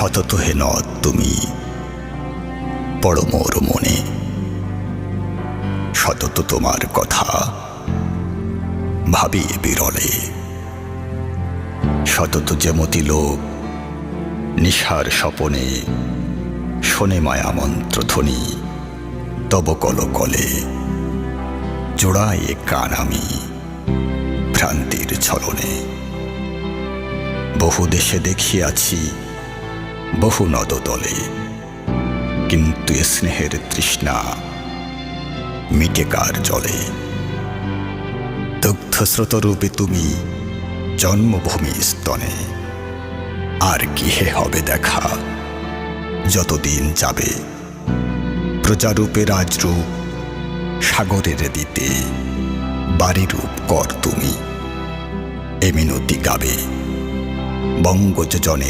শতত হে নদ, তুমি পড়ো মোর মনে। শতত তোমার কথা ভাবি বিরলে। শতত যেমতি লোক নিশার স্বপনে শোনে মায়া মন্ত্রধ্বনি তব কল কলে জোড়ায় কান আমি ভ্রান্তির ছলনে। বহু দেশে দেখিয়াছি বহু নদ নদতলে কিন্তু স্নেহের তৃষ্ণা মিটে কার জলে। দুগ্ধস্রোতরূপে তুমি জন্মভূমি স্তনে। আর কি হে হবে দেখা? যতদিন যাবে প্রজারূপে রাজরূপ সাগরের দিতে বাড়িরূপ কর তুমি। এ মিনতি গাবে বঙ্গযোজনের